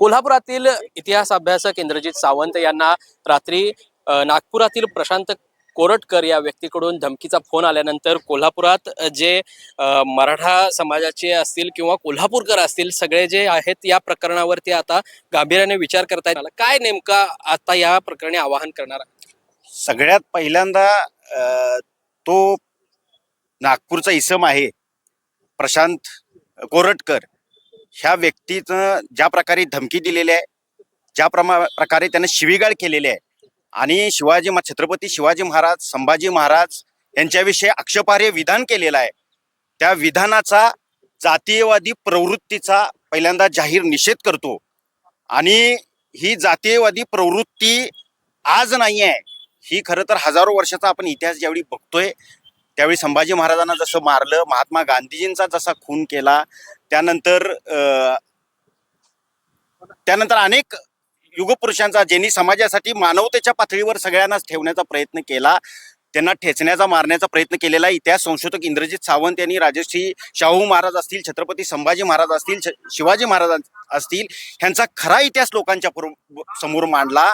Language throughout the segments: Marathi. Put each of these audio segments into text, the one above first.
कोल्हापुरातील इतिहास अभ्यासक इंद्रजित सावंत यांना रात्री नागपुरातील प्रशांत कोरटकर या व्यक्तीकडून धमकीचा फोन आल्यानंतर कोल्हापुरात जे मराठा समाजाचे असतील किंवा कोल्हापूरकर असतील सगळे जे आहेत या प्रकरणावरती आता गांभीर्याने विचार करता येईल काय नेमका आता या प्रकरणी आवाहन करणार? सगळ्यात पहिल्यांदा तो नागपूरचा इसम आहे प्रशांत कोरटकर. ह्या व्यक्तीचं ज्या प्रकारे धमकी दिलेली आहे ज्या प्रमा प्रकारे त्यानं शिवीगाळ केलेली आहे. आणि शिवाजी छत्रपती शिवाजी महाराज संभाजी महाराज यांच्याविषयी आक्षेपार्ह विधान केलेलं आहे. त्या विधानाचा जातीयवादी प्रवृत्तीचा पहिल्यांदा जाहीर निषेध करतो. आणि ही जातीयवादी प्रवृत्ती आज नाही आहे. ही खरं तर हजारो वर्षाचा आपण इतिहास ज्यावेळी बघतोय त्यावेळी संभाजी महाराजांना जसं मारलं महात्मा गांधीजींचा जसा खून केला त्यानंतर अं, त्यानंतर अनेक युगपुरुषांचा ज्यांनी समाजासाठी मानवतेच्या पातळीवर सगळ्यांनाच ठेवण्याचा प्रयत्न केला त्यांना ठेचण्याचा मारण्याचा प्रयत्न केलेला इतिहास संशोधक इंद्रजित सावंत यांनी राजश्री शाहू महाराज असतील छत्रपती संभाजी महाराज असतील शिवाजी महाराज असतील ह्यांचा खरा इतिहास लोकांच्या समोर मांडला.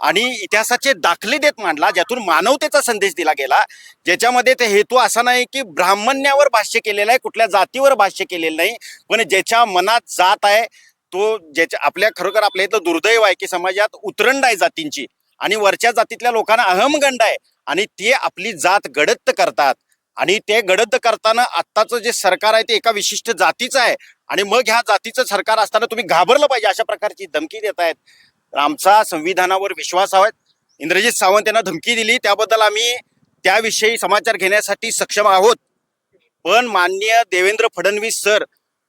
आणि इतिहासाचे दाखले देत मांडला ज्यातून मानवतेचा संदेश दिला गेला. ज्याच्यामध्ये ते हेतू असा नाही की ब्राह्मण्यावर भाष्य केलेलं आहे कुठल्या जातीवर भाष्य केलेलं नाही पण ज्याच्या मनात जात आहे तो ज्याच्या आपल्या खरोखर आपल्या इथं दुर्दैव आहे की समाजात उतरंड आहे जातींची. आणि वरच्या जातीतल्या लोकांना अहमगंड आहे आणि ते आपली जात गडद करतात. आणि ते गडद करताना आत्ताचं जे सरकार आहे ते एका विशिष्ट जातीचं आहे. आणि मग ह्या जातीचं सरकार असताना तुम्ही घाबरलं पाहिजे अशा प्रकारची धमकी देत आहेत आमचा संविधानावर विश्वास हवा इंद्रजित सावंत यांना धमकी दिली त्याबद्दल आम्ही त्याविषयी समाचार घेण्यासाठी सक्षम आहोत. पण माननीय देवेंद्र फडणवीस सर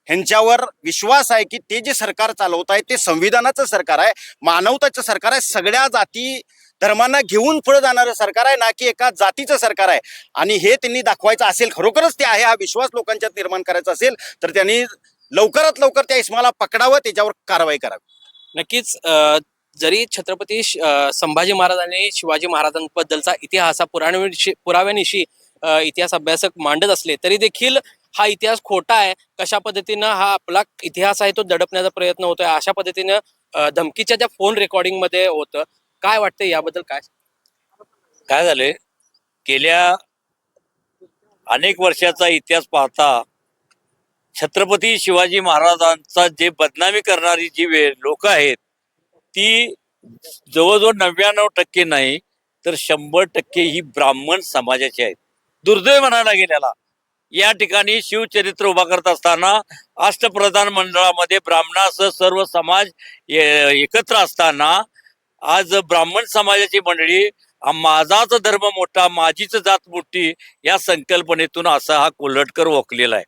ह्यांच्यावर विश्वास आहे की ते जे सरकार चालवत आहे ते संविधानाचं सरकार आहे मानवताचं सरकार आहे सगळ्या जाती धर्मांना घेऊन पुढे जाणारं सरकार आहे ना की एका जातीचं सरकार आहे. आणि हे त्यांनी दाखवायचं असेल खरोखरच ते आहे हा विश्वास लोकांच्यात निर्माण करायचा असेल तर त्यांनी लवकरात लवकर त्या इस्माला पकडावं त्याच्यावर कारवाई करावी. नक्कीच जरी छत्रपती संभाजी महाराजांनी शिवाजी महाराजांबद्दलचा इतिहास हा पुराणविषयी पुराव्यानिशी इतिहास अभ्यासक मांडत असले तरी देखील हा इतिहास खोटा आहे. कशा पद्धतीनं हा आपला इतिहास आहे तो दडपण्याचा प्रयत्न होतोय? अशा पद्धतीनं धमकीच्या ज्या फोन रेकॉर्डिंगमध्ये होतं काय वाटतं याबद्दल काय? काय झाले गेल्या अनेक वर्षाचा इतिहास पाहता छत्रपती शिवाजी महाराजांचा जे बदनामी करणारी जी लोक आहेत ती जवळजवळ नव्याण्णव टक्के नाही तर शंभर टक्के ही ब्राह्मण समाजाची आहेत. दुर्दैव म्हणायला गेल्याला या ठिकाणी शिवचरित्र उभा करत असताना अष्टप्रधान मंडळामध्ये ब्राह्मणासह सर्व समाज एकत्र असताना आज ब्राह्मण समाजाची मंडळी माझाच धर्म मोठा माझीच जात मोठी या संकल्पनेतून असा हा कोल्हटकर ओकलेला आहे.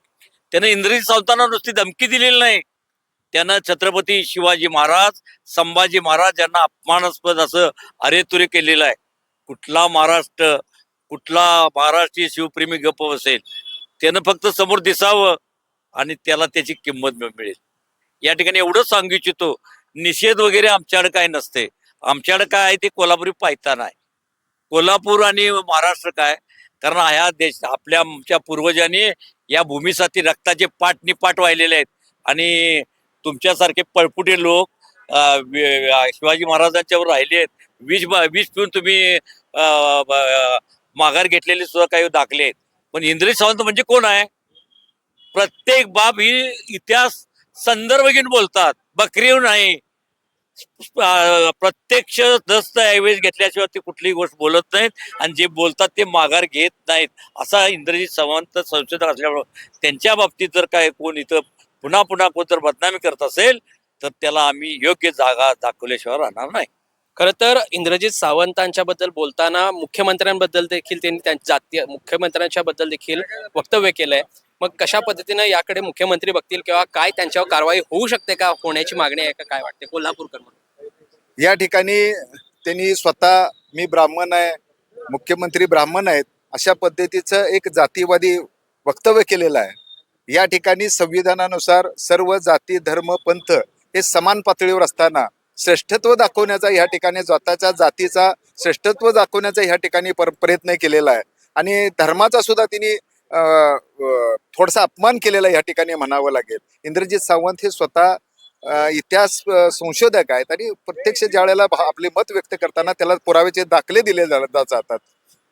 त्यानं इंद्रजित सावंतांना नुसती धमकी दिलेली नाही. त्यानं छत्रपती शिवाजी महाराज संभाजी महाराज यांना अपमानास्पद असं अरेतुरे केलेलं आहे. कुठला महाराष्ट्र कुठला महाराष्ट्रीय शिवप्रेमी गप्प बसेल? त्यानं फक्त समोर दिसावं आणि त्याला त्याची किंमत मिळेल. या ठिकाणी एवढं सांगू इच्छितो निषेध वगैरे आमच्याकडे काय नसते. आमच्याकडे काय आहे ते कोल्हापुरी पायतान आहे. कोल्हापूर आणि महाराष्ट्र काय? कारण ह्या देश आपल्या आमच्या पूर्वजांनी या भूमीसाठी रक्ताचे पाठ निपाट वाहिलेले आहेत. आणि तुमच्यासारखे पळपुटे लोक शिवाजी महाराजांच्यावर राहिले आहेत. विष वीज विष पिऊन तुम्ही माघार घेतलेले सुद्धा काही दाखले आहेत. पण इंद्रिय सावंत म्हणजे कोण आहे? प्रत्येक बाब ही इतिहास संदर्भ घेऊन बोलतात. बकरीव नाही. प्रत्यक्ष दस्तऐवज घेतल्याशिवाय ते कुठलीही गोष्ट बोलत नाहीत आणि जे बोलतात ते माघार घेत नाहीत. असा इंद्रजित सावंत संशोधक असल्यामुळं त्यांच्या बाबतीत जर काय कोण इथं पुन्हा पुन्हा कोण जर बदनामी करत असेल तर त्याला आम्ही योग्य जागा दाखवल्याशिवाय राहणार नाही. खरं तर इंद्रजित सावंतांच्या बद्दल बोलताना मुख्यमंत्र्यांबद्दल देखील त्यांनी त्यांच्या जातीय मुख्यमंत्र्यांच्या बद्दल देखील वक्तव्य केलंय. मग कशा पद्धतीनं याकडे मुख्यमंत्री बघतील किंवा काय त्यांच्यावर कारवाई होऊ शकते का? होण्याची मागणी आहे का? काय वाटते? कोल्हापूरकर म्हणून. या ठिकाणी त्यांनी स्वतः मी ब्राह्मण आहे मुख्यमंत्री ब्राह्मण आहेत अशा पद्धतीचं एक जातीवादी वक्तव्य केलेलं आहे. या ठिकाणी संविधानानुसार सर्व जाती धर्म पंथ हे समान पातळीवर असताना श्रेष्ठत्व दाखवण्याचा या ठिकाणी स्वतःच्या जातीचा श्रेष्ठत्व दाखवण्याचा ह्या ठिकाणी पर प्रयत्न केलेला आहे. आणि धर्माचा सुद्धा तिने अं, थोडासा अपमान केलेला या ठिकाणी म्हणावं लागेल. इंद्रजित सावंत हे स्वतः इतिहास संशोधक आहेत आणि प्रत्यक्ष ज्या वेळेला आपले मत व्यक्त करताना त्याला पुराव्याचे दाखले दिले जातात.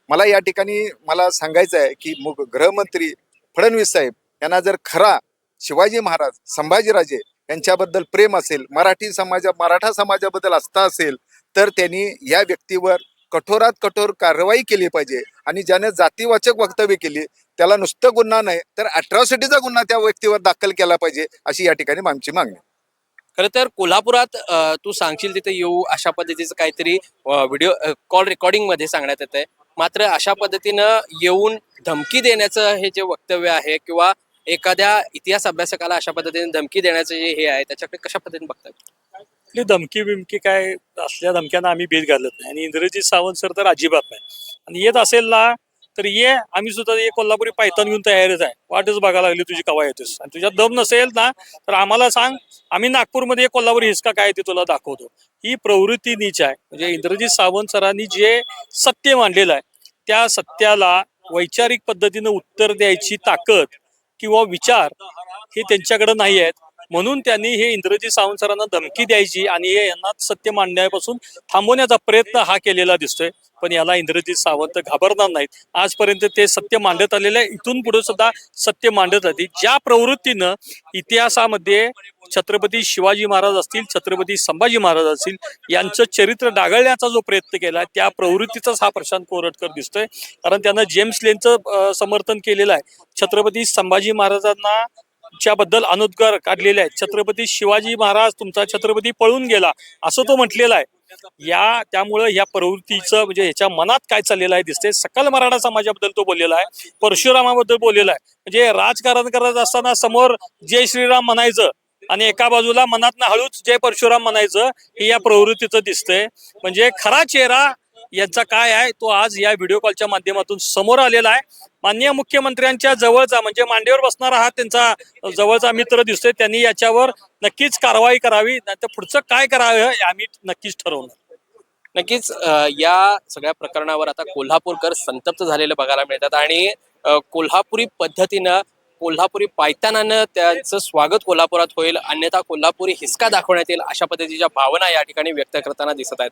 मला या ठिकाणी मला सांगायचं आहे की मग गृहमंत्री फडणवीस साहेब यांना जर खरा शिवाजी महाराज संभाजीराजे यांच्याबद्दल प्रेम असेल मराठी समाजा मराठा समाजाबद्दल आस्था असेल तर त्यांनी या व्यक्तीवर कठोरात कठोर कारवाई केली पाहिजे. आणि ज्याने जातीवाचक वक्तव्य केली त्याला नुसतं गुन्हा नाही तर अट्रॉसिटीचा गुन्हा त्या व्यक्तीवर दाखल केला पाहिजे अशी या ठिकाणी आमची मागणी खर तर कोल्हापुरात तू सांगशील तिथे येऊ अशा पद्धतीचं काहीतरी व्हिडिओ कॉल रेकॉर्डिंगमध्ये सांगण्यात येत आहे मात्र अशा पद्धतीनं येऊन धमकी देण्याचं हे जे वक्तव्य आहे किंवा एखाद्या इतिहास अभ्यासकाला अशा पद्धतीने धमकी देण्याचं जे हे आहे त्याच्याकडे कशा पद्धतीने बघतात आपली धमकी बिमकी काय असल्या धमक्यांना आम्ही भेट घालत नाही. आणि इंद्रजित सावंत सर तर अजिबात नाही. आणि येत असेल ना तर ये आम्ही सुद्धा ये कोल्हापुरी पायथन घेऊन तयारीच आहे. वाटच बघायला लागली तुझी कवा येतेस. आणि तुझ्यात दम नसेल ना तर आम्हाला सांग आम्ही नागपूरमध्ये कोल्हापुरी हिसका काय ते तुला दाखवतो. ही प्रवृत्ती नीच आहे. म्हणजे इंद्रजित सावंत सरांनी जे सत्य मांडलेलं आहे त्या सत्याला वैचारिक पद्धतीनं उत्तर द्यायची ताकद किंवा विचार हे त्यांच्याकडे नाही आहेत. म्हणून त्यांनी हे इंद्रजी सावंत सरांना धमकी द्यायची आणि हे यांना सत्य मांडण्यापासून थांबवण्याचा प्रयत्न हा केलेला दिसतोय. पण याला इंद्रजित सावंत घाबरणार नाहीत. आजपर्यंत ते सत्य मांडत आलेले आहे. इथून पुढे सुद्धा सत्य मांडत राहतील. ज्या प्रवृत्तीनं इतिहासामध्ये छत्रपती शिवाजी महाराज असतील छत्रपती संभाजी महाराज असतील यांचं चरित्र डागळण्याचा जो प्रयत्न केला त्या प्रवृत्तीचाच हा प्रशांत कोरटकर दिसतोय. कारण त्यांना जेम्स लेनचं समर्थन केलेलं आहे. छत्रपती संभाजी महाराजांना च्या बद्दल अनुद्गार काढलेले आहेत. छत्रपती शिवाजी महाराज तुमचा छत्रपती पळून गेला असं तो म्हटलेला आहे. या त्यामुळं या प्रवृत्तीचं म्हणजे ह्याच्या मनात काय चाललेलं आहे दिसते सकल मराठा समाजाबद्दल तो बोललेला आहे. परशुरामाबद्दल बोललेला आहे. म्हणजे राजकारण करत असताना समोर जय श्रीराम म्हणायचं आणि एका बाजूला मनातनं हळूच जय परशुराम म्हणायचं हे या प्रवृत्तीचं दिसतंय. म्हणजे खरा चेहरा यांचा काय आहे तो आज या व्हिडिओ कॉलच्या माध्यमातून समोर आलेला आहे. माननीय मुख्यमंत्र्यांच्या जवळचा म्हणजे मांडीवर बसणारा हा त्यांचा जवळचा मित्र दिसतोय. त्यांनी याच्यावर नक्कीच कारवाई करावी नाहीतर पुढचं काय करावं आम्ही नक्कीच ठरवणार. नक्कीच या सगळ्या प्रकरणावर आता कोल्हापूरकर संतप्त झालेले बघायला मिळतात आणि कोल्हापुरी पद्धतीनं कोल्हापुरी पायतानानं त्यांचं स्वागत कोल्हापुरात होईल. अन्यथा कोल्हापुरी हिसका दाखवण्यात येईल अशा पद्धतीच्या भावना या ठिकाणी व्यक्त करताना दिसत आहेत.